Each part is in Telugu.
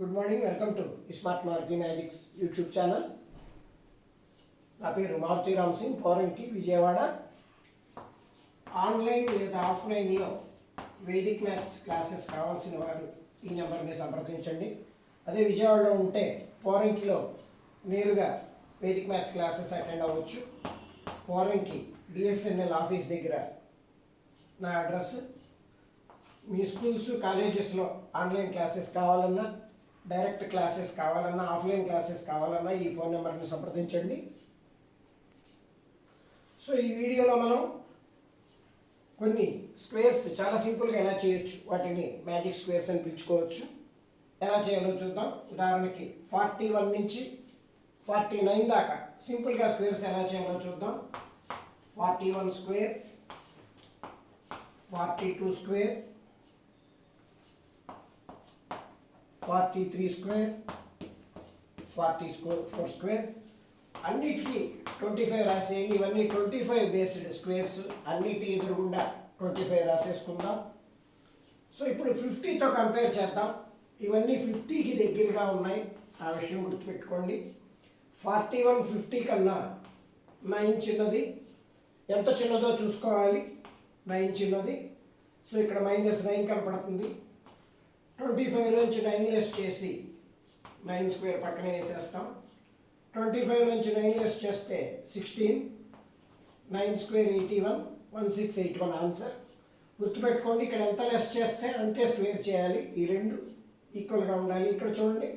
Good morning welcome to smart మార్కి magics YouTube channel నా పేరు మారుతి రామ్ సింగ్ పౌరంకి విజయవాడ. ఆన్లైన్ లేదా ఆఫ్లైన్లో వేదిక్ మ్యాథ్స్ క్లాసెస్ కావాల్సిన వారు ఈ నెంబర్ని సంప్రదించండి. అదే విజయవాడలో ఉంటే పోరంకిలో నేరుగా వేదిక్ మ్యాథ్స్ క్లాసెస్ అటెండ్ అవ్వచ్చు. పోరంకి బిఎస్ఎన్ఎల్ ఆఫీస్ దగ్గర నా అడ్రస్. మీ స్కూల్స్ కాలేజెస్లో ఆన్లైన్ క్లాసెస్ కావాలన్నా డైరెక్ట్ క్లాసెస్ కావాలన్నా ఆఫ్లైన్ క్లాసెస్ కావాలన్నా ఈ ఫోన్ నెంబర్ని సంప్రదించండి. సో ఈ వీడియోలో మనం కొన్ని స్క్వేర్స్ చాలా సింపుల్గా ఎలా చేయొచ్చు వాటిని మ్యాజిక్ స్క్వేర్స్ అని పిలుచుకోవచ్చు. ఎలా చేయాలో చూద్దాం. ఉదాహరణకి ఫార్టీ వన్ నుంచి ఫార్టీ నైన్ దాకా సింపుల్గా స్క్వేర్స్ ఎలా చేయాలో చూద్దాం. Forty one square forty two square forty three square forty square four square. అన్నిటికీ ట్వంటీ ఫైవ్ రాసేయండి. ఇవన్నీ ట్వంటీ ఫైవ్ బేస్డ్ స్క్వేర్స్. అన్నిటి ఎదురుగుండా ట్వంటీ ఫైవ్ రాసేసుకుందాం. సో ఇప్పుడు ఫిఫ్టీతో కంపేర్ చేద్దాం. ఇవన్నీ ఫిఫ్టీకి దగ్గరగా ఉన్నాయి. ఆ విషయం గుర్తుపెట్టుకోండి. ఫార్టీ వన్ ఫిఫ్టీ కన్నా నైన్ చిన్నది. ఎంత చిన్నదో చూసుకోవాలి. నైన్ చిన్నది. సో ఇక్కడ మైనస్ నైన్ కనపడుతుంది. ట్వంటీ ఫైవ్ నుంచి నైన్ లెస్ చేసి నైన్ స్క్వేర్ పక్కన వేసేస్తాం. ట్వంటీ ఫైవ్ నుంచి నైన్ లెస్ చేస్తే sixteen nine square eighty one one six eight one answer. గుర్తుపెట్టుకోండి ఇక్కడ ఎంత లెస్ చేస్తే అంతే స్క్వేర్ చేయాలి. ఈ రెండు ఈక్వల్గా ఉండాలి. ఇక్కడ చూడండి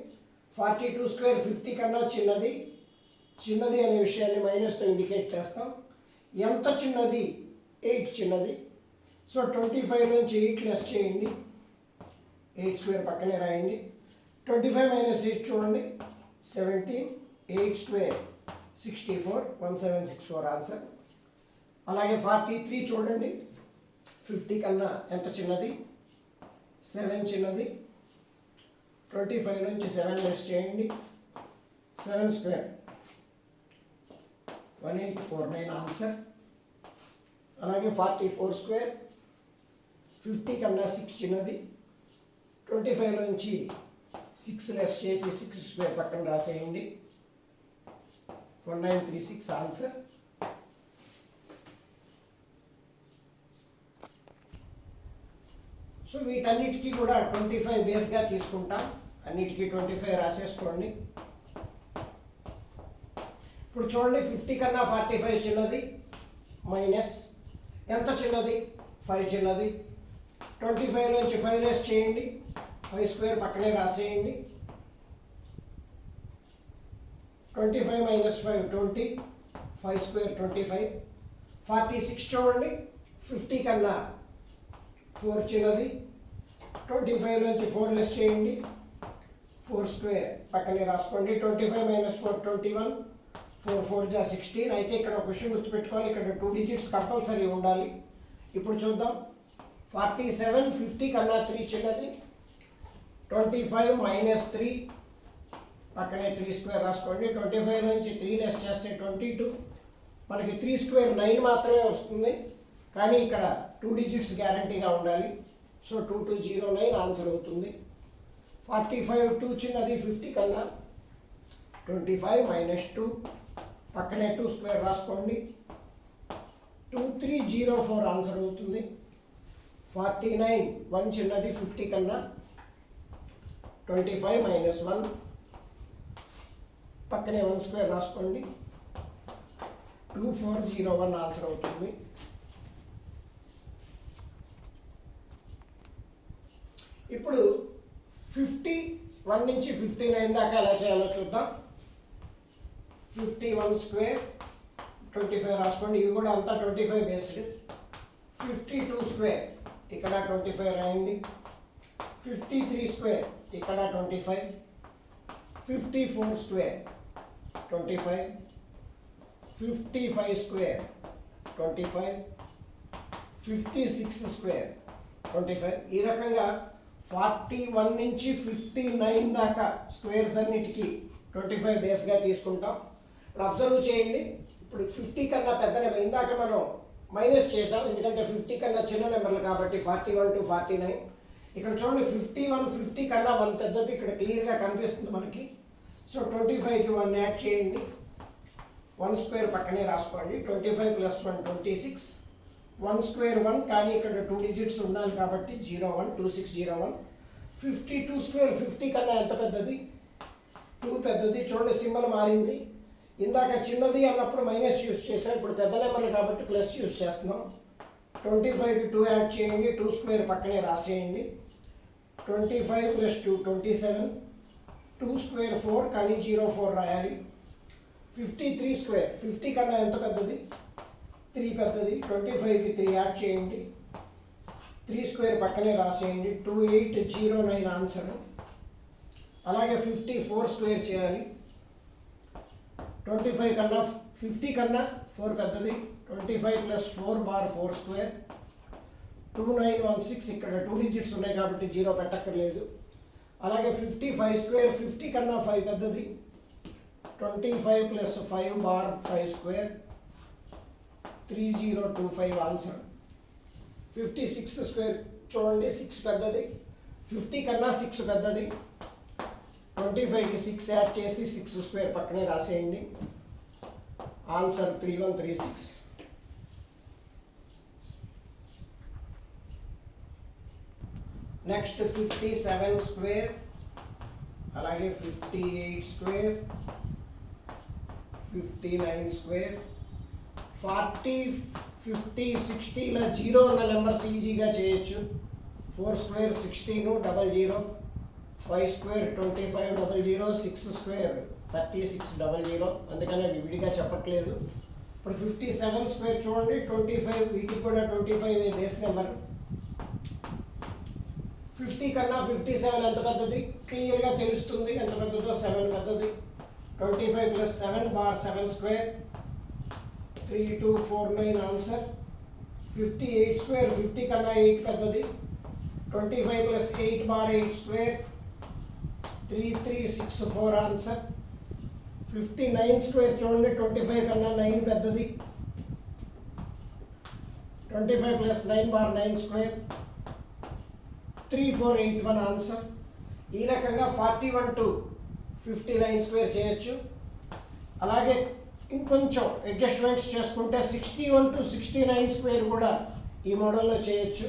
ఫార్టీ టూ స్క్వేర్ ఫిఫ్టీ కన్నా చిన్నది. చిన్నది అనే విషయాన్ని మైనస్తో ఇండికేట్ చేస్తాం. ఎంత చిన్నది? ఎయిట్ చిన్నది. సో ట్వంటీ ఫైవ్ నుంచి ఎయిట్ లెస్ చేయండి. ఎయిట్ స్క్వేర్ పక్కనే రాయండి. ట్వంటీ ఫైవ్ మైనస్ ఎయిట్ చూడండి. Seventeen eight square sixty four one seven six four answer అలాగే ఫార్టీ త్రీ చూడండి. ఫిఫ్టీ కన్నా ఎంత చిన్నది? సెవెన్ చిన్నది. ట్వంటీ ఫైవ్ నుంచి సెవెన్ లెస్ చేయండి. Seven square one eight four nine answer అలాగే ఫార్టీ ఫోర్ స్క్వేర్ ఫిఫ్టీ కన్నా సిక్స్ చిన్నది. ట్వంటీ ఫైవ్ నుంచి సిక్స్ లెస్ చేసి సిక్స్ స్క్వేర్ పక్కన రాసేయండి. One nine three six answer. So వీటన్నిటికీ కూడా ట్వంటీ ఫైవ్ బేస్గా తీసుకుంటాం. అన్నిటికీ ట్వంటీ ఫైవ్ రాసేసుకోండి. ఇప్పుడు చూడండి ఫిఫ్టీ కన్నా ఫార్టీ ఫైవ్ చిన్నది మైనస్ ఎంత చిన్నది? ఫైవ్ చిన్నది. ట్వంటీ ఫైవ్ నుంచి ఫైవ్ లెస్ చేయండి. ఫైవ్ స్క్వేర్ పక్కనే రాసేయండి. Twenty five minus five twenty. Five square twenty five. Forty six చూడండి. ఫిఫ్టీ కన్నా ఫోర్ చిన్నది. ట్వంటీ ఫైవ్ నుంచి ఫోర్ లెస్ చేయండి. ఫోర్ స్క్వేర్ పక్కనే రాసుకోండి. Twenty five minus four twenty one. Four four జా సిక్స్టీన్. అయితే ఇక్కడ ఒక విషయం గుర్తుపెట్టుకోవాలి. ఇక్కడ టూ డిజిట్స్ కంపల్సరీ ఉండాలి. ఇప్పుడు చూద్దాం. ఫార్టీ సెవెన్ ఫిఫ్టీ కన్నా త్రీ చిన్నది. ట్వంటీ ఫైవ్ మైనస్ త్రీ పక్కనే త్రీ స్క్వేర్ రాసుకోండి. ట్వంటీ ఫైవ్ నుంచి త్రీ లెస్ చేస్తే ట్వంటీ టూ. మనకి త్రీ స్క్వేర్ నైన్ మాత్రమే వస్తుంది. కానీ ఇక్కడ టూ డిజిట్స్ గ్యారంటీగా ఉండాలి. So two two zero nine answer అవుతుంది. ఫార్టీ ఫైవ్ టూ చిన్నది ఫిఫ్టీ కన్నా ట్వంటీ ఫైవ్ మైనస్ టూ పక్కనే టూ స్క్వేర్ రాసుకోండి. Two three zero four answer అవుతుంది. ఫార్టీ నైన్ వన్ చిన్నది ఫిఫ్టీ కన్నా ట్వంటీ ఫైవ్ మైనస్ వన్ పక్కనే వన్ స్క్వేర్ రాసుకోండి. Two four zero one answer అవుతుంది. ఇప్పుడు ఫిఫ్టీ వన్ నుంచి ఫిఫ్టీ నైన్ దాకా ఎలా చేయాలో చూద్దాం. Fifty one square twenty five రాసుకోండి. ఇవి కూడా అంతా twenty five based fifty two square ఇక్కడ ట్వంటీ ఫైవ్ రాయండి ఫిఫ్టీ త్రీ స్క్వేర్ ఇక్కడ twenty five fifty four square twenty five fifty five square twenty five fifty six square twenty five ఈ రకంగా ఫార్టీ వన్ నుంచి ఫిఫ్టీ నైన్ దాకా స్క్వేర్స్ అన్నిటికీ ట్వంటీ ఫైవ్ డేస్గా తీసుకుంటాం. ఇప్పుడు అబ్జర్వ్ చేయండి. ఇప్పుడు ఫిఫ్టీ కన్నా పెద్ద నెంబర్ ఇందాక మనం మైనస్ చేసాం ఎందుకంటే ఫిఫ్టీ కన్నా చిన్న నెంబర్లు కాబట్టి forty one to forty nine ఇక్కడ చూడండి ఫిఫ్టీ వన్ ఫిఫ్టీ కన్నా వన్ పెద్దది ఇక్కడ క్లియర్గా కనిపిస్తుంది మనకి. సో ట్వంటీ ఫైవ్కి వన్ యాడ్ చేయండి. వన్ స్క్వేర్ పక్కనే రాసుకోండి. Twenty five plus one twenty six one square one కానీ ఇక్కడ టూ డిజిట్స్ ఉండాలి కాబట్టి zero one two six zero one fifty two square fifty కన్నా ఎంత పెద్దది? టూ పెద్దది. చూడండి సింబల్ మారింది. ఇందాక చిన్నది అన్నప్పుడు మైనస్ యూస్ చేసాం ఇప్పుడు పెద్ద నెంబర్లు కాబట్టి ప్లస్ యూస్ చేస్తున్నాం. ట్వంటీ ఫైవ్కి టూ యాడ్ చేయండి టూ స్క్వేర్ పక్కనే రాసేయండి. Twenty five plus two twenty seven two square four కానీ జీరో ఫోర్ రాయాలి. ఫిఫ్టీ త్రీ స్క్వేర్ ఫిఫ్టీ కన్నా ఎంత పెద్దది? త్రీ పెద్దది. ట్వంటీ ఫైవ్కి త్రీ యాడ్ చేయండి. త్రీ స్క్వేర్ పక్కనే రాసేయండి. Two eight zero nine answer అలాగే ఫిఫ్టీ ఫోర్ స్క్వేర్ చేయాలి. ట్వంటీ ఫైవ్ కన్నా ఫిఫ్టీ కన్నా ఫోర్ పెద్దది. Twenty five plus four bar four square two nine one six ఇక్కడ టూ డిజిట్స్ ఉన్నాయి కాబట్టి జీరో పెట్టక్కర్లేదు. అలాగే ఫిఫ్టీ ఫైవ్ స్క్వేర్ ఫిఫ్టీ కన్నా ఫైవ్ పెద్దది. Twenty five plus five bar five square three zero two five answer fifty six square చూడండి సిక్స్ పెద్దది. ఫిఫ్టీ కన్నా సిక్స్ పెద్దది. ట్వంటీ ఫైవ్కి సిక్స్ యాడ్ చేసి సిక్స్ స్క్వేర్ పక్కనే రాసేయండి. Answer three one three six next fifty seven square అలాగే fifty eight square fifty nine square forty fifty సిక్స్టీలో zero ఉన్న నెంబర్స్ ఈజీగా చేయొచ్చు. Four square సిక్స్టీను double zero. Five square twenty five double zero. Six square thirty six double zero. అందుకని అవి విడిగా చెప్పట్లేదు. ఇప్పుడు ఫిఫ్టీ సెవెన్ స్క్వేర్ చూడండి ట్వంటీ ఫైవ్ వీటికి కూడా twenty five base number fifty కన్నా ఫిఫ్టీ సెవెన్ ఎంత పెద్దది? క్లియర్గా తెలుస్తుంది. ఎంత పెద్దదో సెవెన్ పెద్దది. Twenty five plus seven bar seven square. Three two four nine answer. Fifty eight square. Fifty కన్నా ఎయిట్ పెద్దది. Twenty five plus eight bar eight square. Three three six four answer. Fifty nine square చూడండి. ట్వంటీ ఫైవ్ కన్నా నైన్ పెద్దది. Twenty five plus nine bar nine square. Three four eight one answer ఈ రకంగా forty one to fifty nine square చేయొచ్చు. అలాగే ఇంకొంచెం అడ్జస్ట్మెంట్స్ చేసుకుంటే sixty one to sixty nine square కూడా ఈ మోడల్లో చేయొచ్చు.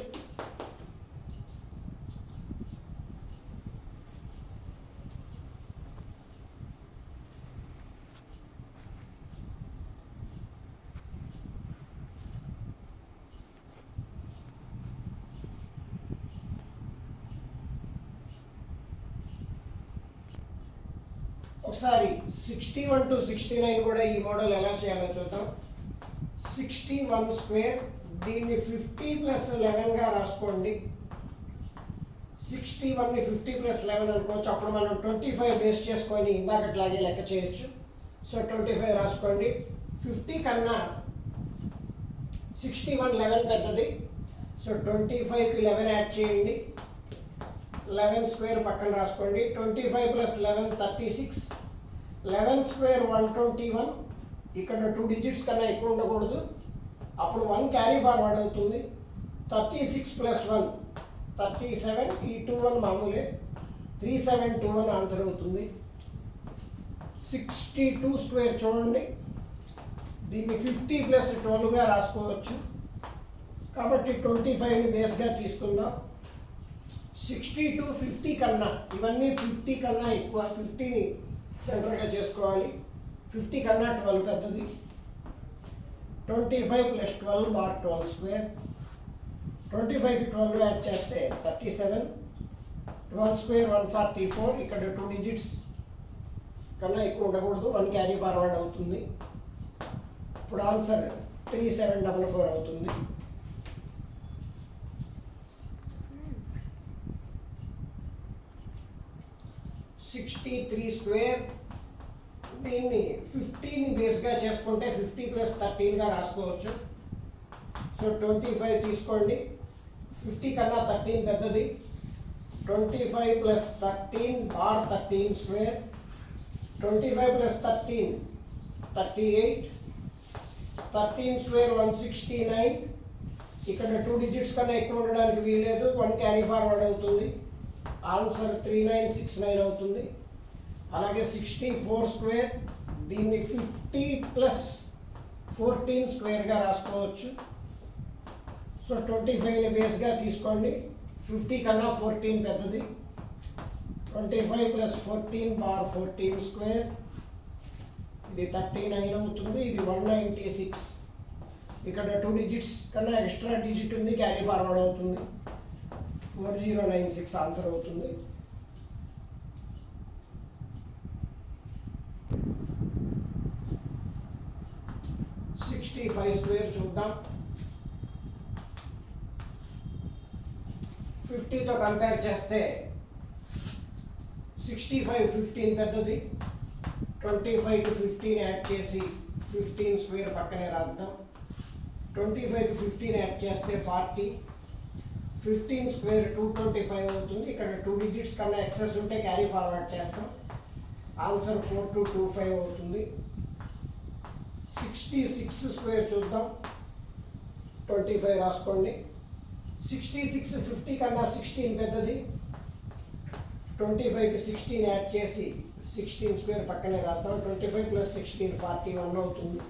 ఒకసారి sixty one to sixty nine కూడా ఈ మోడల్ ఎలా చేయాలో చూద్దాం. సిక్స్టీ వన్ స్క్వేర్ దీన్ని ఫిఫ్టీ ప్లస్ లెవెన్గా రాసుకోండి. సిక్స్టీ వన్ని ఫిఫ్టీ ప్లస్ లెవెన్ అనుకోవచ్చు. అప్పుడు మనం ట్వంటీ ఫైవ్ బేస్ చేసుకొని ఇందాకట్లాగే లెక్క చేయొచ్చు. సో ట్వంటీ ఫైవ్ రాసుకోండి. ఫిఫ్టీ కన్నా సిక్స్టీ వన్ లెవెన్ పెద్దది. సో ట్వంటీ ఫైవ్కి లెవెన్ యాడ్ చేయండి. లెవెన్ స్క్వేర్ పక్కన రాసుకోండి. Twenty five plus eleven thirty six. Eleven square one twenty one. ఇక్కడ టూ డిజిట్స్ కన్నా ఎక్కువ ఉండకూడదు. అప్పుడు వన్ క్యారీ ఫార్వర్డ్ అవుతుంది. Thirty six plus one. Thirty seven. ఈ టూ వన్ మామూలే. Three seven two one answer అవుతుంది. సిక్స్టీ టూ స్క్వేర్ చూడండి. దీన్ని ఫిఫ్టీ ప్లస్ ట్వెల్వ్గా రాసుకోవచ్చు. కాబట్టి ట్వంటీ ఫైవ్ని బేస్గా తీసుకుందాం. సిక్స్టీ టు ఫిఫ్టీ కన్నా ఇవన్నీ ఫిఫ్టీ కన్నా ఎక్కువ ఫిఫ్టీని సెంటర్గా చేసుకోవాలి. ఫిఫ్టీ కన్నా ట్వెల్వ్ పెద్దది. Twenty five plus twelve bar twelve square twenty ఫైవ్కి ట్వెల్వ్ యాడ్ చేస్తే thirty seven twelve square one forty four ఇక్కడ టూ డిజిట్స్ కన్నా ఎక్కువ ఉండకూడదు. వన్ క్యారీ ఫార్వర్డ్ అవుతుంది. ఇప్పుడు answer three seven double four అవుతుంది. సిక్స్టీ త్రీ స్క్వేర్ దీన్ని ఫిఫ్టీని బేస్గా చేసుకుంటే ఫిఫ్టీ ప్లస్ థర్టీన్గా రాసుకోవచ్చు. సో ట్వంటీ ఫైవ్ తీసుకోండి. ఫిఫ్టీ కన్నా థర్టీన్ పెద్దది. Twenty five plus thirteen or thirteen square twenty five plus thirteen thirty eight thirteen square one sixty nine ఇక్కడ టూ డిజిట్స్ కన్నా ఎక్కువ ఉండడానికి వీల్లేదు. వన్ క్యారీ ఫార్వర్డ్ అవుతుంది. Answer three nine six nine అవుతుంది. అలాగే సిక్స్టీ ఫోర్ స్క్వేర్ దీన్ని ఫిఫ్టీ ప్లస్ ఫోర్టీన్ స్క్వేర్గా రాసుకోవచ్చు. సో ట్వంటీ ఫైవ్ని బేస్గా తీసుకోండి. ఫిఫ్టీ కన్నా ఫోర్టీన్ పెద్దది. Twenty five plus fourteen bar fourteen square ఇది థర్టీ నైన్ అవుతుంది. ఇది వన్ నైంటీ సిక్స్ ఇక్కడ టూ డిజిట్స్ కన్నా ఎక్స్ట్రా డిజిట్ ఉంది క్యారీ ఫార్వర్డ్ అవుతుంది. Four zero nine six answer అవుతుంది. సిక్స్టీ ఫైవ్ స్క్వేర్ చూద్దాం. ఫిఫ్టీతో కంపేర్ చేస్తే సిక్స్టీ ఫైవ్ ఫిఫ్టీన్ పెద్దది. ట్వంటీ ఫైవ్కి ఫిఫ్టీన్ యాడ్ చేసి ఫిఫ్టీన్ స్క్వేర్ పక్కనే రాద్దాం. ట్వంటీ ఫైవ్కి ఫిఫ్టీన్ యాడ్ చేస్తే forty fifteen square two twenty five అవుతుంది. ఇక్కడ టూ డిజిట్స్ కన్నా ఎక్సెస్ ఉంటే క్యారీ ఫార్వర్డ్ చేస్తాం. Answer four two two five అవుతుంది. సిక్స్టీ సిక్స్ స్క్వేర్ చూద్దాం. ట్వంటీ ఫైవ్ రాసుకోండి. సిక్స్టీ సిక్స్ ఫిఫ్టీ కన్నా సిక్స్టీన్ పెద్దది. ట్వంటీ ఫైవ్కి సిక్స్టీన్ యాడ్ చేసి సిక్స్టీన్ స్క్వేర్ పక్కనే రాద్దాం. Twenty five plus sixteen forty one అవుతుంది.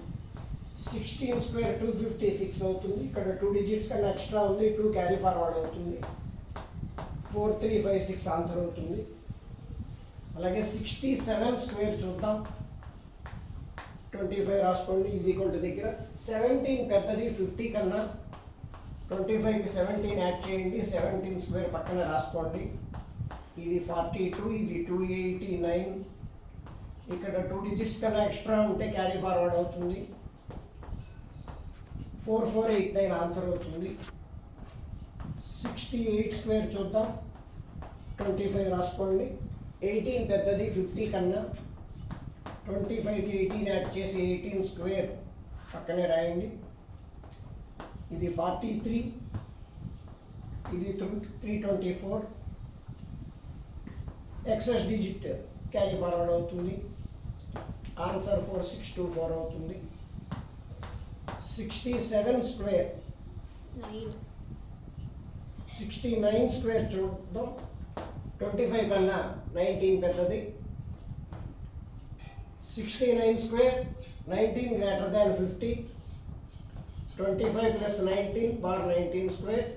Sixteen square two fifty six అవుతుంది. ఇక్కడ టూ డిజిట్స్ కన్నా ఎక్స్ట్రా ఉంది. టూ క్యారీ ఫార్వర్డ్ అవుతుంది. Four three five six answer అవుతుంది. అలాగే సిక్స్టీ సెవెన్ స్క్వేర్ చూద్దాం. ట్వంటీ ఫైవ్ రాసుకోండి ఈజ్ ఈక్వల్ టు దగ్గర. సెవెంటీన్ పెద్దది ఫిఫ్టీ కన్నా. ట్వంటీ ఫైవ్కి సెవెంటీన్ యాడ్ చేయండి సెవెంటీన్ స్క్వేర్ పక్కన రాసుకోండి. ఇది ఫార్టీ టూ ఇది టూ ఎయిటీ నైన్. ఇక్కడ టూ డిజిట్స్ కన్నా ఎక్స్ట్రా ఉంటే క్యారీ ఫార్వర్డ్ అవుతుంది. Four four eight nine answer అవుతుంది. సిక్స్టీ ఎయిట్ స్క్వేర్ చూద్దాం. ట్వంటీ ఫైవ్ రాసుకోండి. ఎయిటీన్ పెద్దది ఫిఫ్టీ కన్నా. ట్వంటీ ఫైవ్కి ఎయిటీన్ యాడ్ చేసి ఎయిటీన్ స్క్వేర్ పక్కనే రాయండి. ఇది ఫార్టీ త్రీ ఇది three twenty four. Excess digit carry forward అవుతుంది. Answer four six two four అవుతుంది. Sixty seven square. Sixty nine square చూద్దాం. ట్వంటీ ఫైవ్ కన్నా నైన్టీన్ పెద్దది. Sixty nine square nineteen greater than fifty twenty five plus nineteen bar nineteen square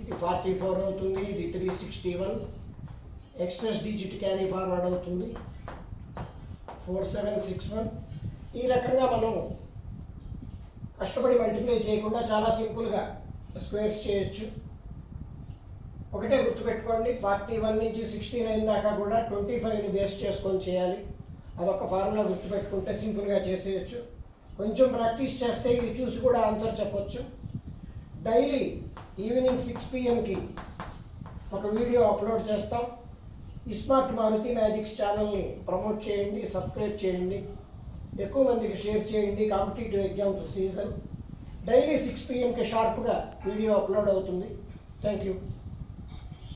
ఇది ఫార్టీ ఫోర్ అవుతుంది ఇది three sixty one excess digit carry forward అవుతుంది. ఫోర్ సెవెన్ సిక్స్ వన్ ఈ రకంగా మనం కష్టపడి మల్టిప్లై చేయకుండా చాలా సింపుల్గా స్క్వేర్స్ చేయొచ్చు. ఒకటే గుర్తుపెట్టుకోండి ఫార్టీ వన్ నుంచి సిక్స్టీ నైన్ దాకా కూడా ట్వంటీ ఫైవ్ని బేస్ చేసుకొని చేయాలి. అదొక ఫార్ములా గుర్తుపెట్టుకుంటే సింపుల్గా చేసేయచ్చు. కొంచెం ప్రాక్టీస్ చేస్తే ఇవి చూసి కూడా ఆన్సర్ చెప్పొచ్చు. డైలీ ఈవినింగ్ సిక్స్ పిఎంకి ఒక వీడియో అప్లోడ్ చేస్తాం. స్మార్ట్ మారుతి మ్యాజిక్స్ ఛానల్ని ప్రమోట్ చేయండి సబ్స్క్రైబ్ చేయండి. ఎక్కువ మందికి షేర్ చేయండి competitive exams season. Daily six పిఎంకి షార్ప్గా వీడియో అప్లోడ్ అవుతుంది. Thank you